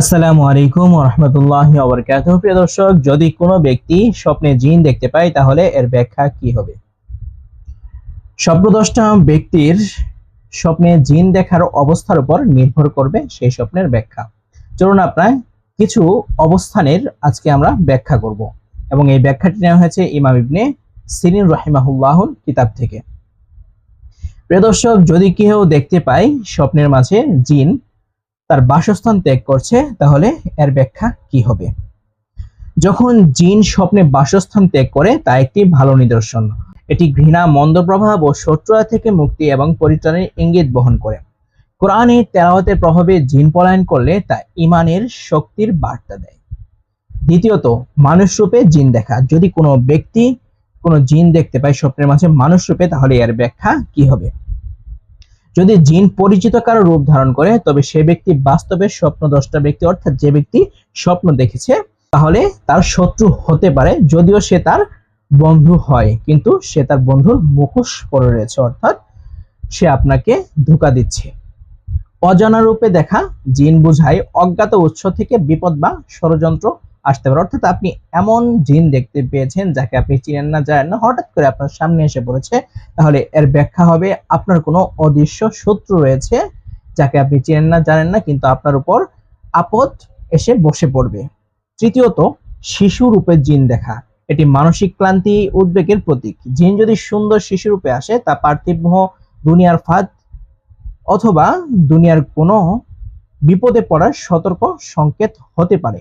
আসসালামু আলাইকুম রহমতুল্লাহ ওবরকাত প্রিয় দর্শক, যদি কোনো ব্যক্তি স্বপ্নে জিন দেখতে পায়, তাহলে এর ব্যাখ্যা কি হবে? স্বপ্নদ্রষ্টা ব্যক্তির স্বপ্নে জিন দেখার অবস্থার উপর নির্ভর করবে সেই স্বপ্নের ব্যাখ্যা। চলুন আপনার কিছু অবস্থানের আজকে আমরা ব্যাখ্যা করব। এবং এই ব্যাখ্যাটি নেওয়া হয়েছে ইমাম ইবনে সিরিন রাহিমাহুল্লাহর কিতাব থেকে। প্রিয় দর্শক, যদি কেউ দেখতে পায় স্বপ্নের মাঝে জিন তার বাসস্থান ত্যাগ করছে, তাহলে এর ব্যাখ্যা কি হবে? যখন জিন স্বপ্নে বাসস্থান ত্যাগ করে, তা একটি ভালো নিদর্শন। এটি ঘৃণা মন্দ প্রভাব ও শত্রুতা থেকে মুক্তি এবং পরিত্রাণের ইঙ্গিত বহন করে। কোরআনে তেলাওয়াতের প্রভাবে জিন পলায়ন করলে তা ইমানের শক্তির বার্তা দেয়। দ্বিতীয়ত, মানুষ রূপে জিন দেখা। যদি কোনো ব্যক্তি কোনো জিন দেখতে পায় স্বপ্নের মাঝে মানুষ রূপে, তাহলে এর ব্যাখ্যা কি হবে? যদি জিন পরিচিত কারও রূপ ধারণ করে, তবে সে ব্যক্তি বাস্তবে স্বপ্নদ্রষ্টা ব্যক্তি, অর্থাৎ যে ব্যক্তি স্বপ্ন দেখেছে, তাহলে তার শত্রু হতে পারে, যদিও সে তার বন্ধু হয়, কিন্তু সে তার বন্ধুর মুখোশ পরে রয়েছে, অর্থাৎ সে আপনাকে ধোকা দিচ্ছে। অজানা রূপে দেখা জিন বুঝায় অজ্ঞাত উৎস থেকে বিপদ বা ষড়যন্ত্র আসতে পারে। অর্থাৎ আপনি এমন জিন দেখতে পেয়েছেন যাকে আপনি চিনেন না, জানেন না। হঠাৎ করে আপনার সামনে এসে পড়েছে। তাহলে এর ব্যাখ্যা হবে, আপনার কোনো অদৃশ্য শত্রু রয়েছে যাকে আপনি চেনেন না, জানেন না, কিন্তু আপনার উপর আপদ এসে বসে পড়বে। তৃতীয়ত, শিশু রূপে জিন দেখা। এটি মানসিক ক্লান্তি, উদ্বেগের প্রতীক। জিন যদি সুন্দর শিশু রূপে আসে, তা পার্থিব দুনিয়ার ফাঁদ অথবা দুনিয়ার কোনো বিপদে পড়ার সতর্ক সংকেত হতে পারে।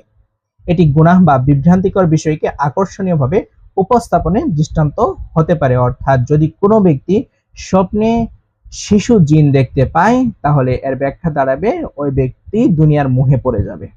এটি গুনাহ বা বিভ্রান্তিকর বিষয়কে আকর্ষণীয়ভাবে উপস্থাপনে দৃষ্টান্ত হতে পারে। অর্থাৎ যদি কোনো ব্যক্তি স্বপ্নে শিশু জিন দেখতে পায়, তাহলে এর ব্যাখ্যা দাঁড়াবে, ওই ব্যক্তি দুনিয়ার মুহে পড়ে যাবে।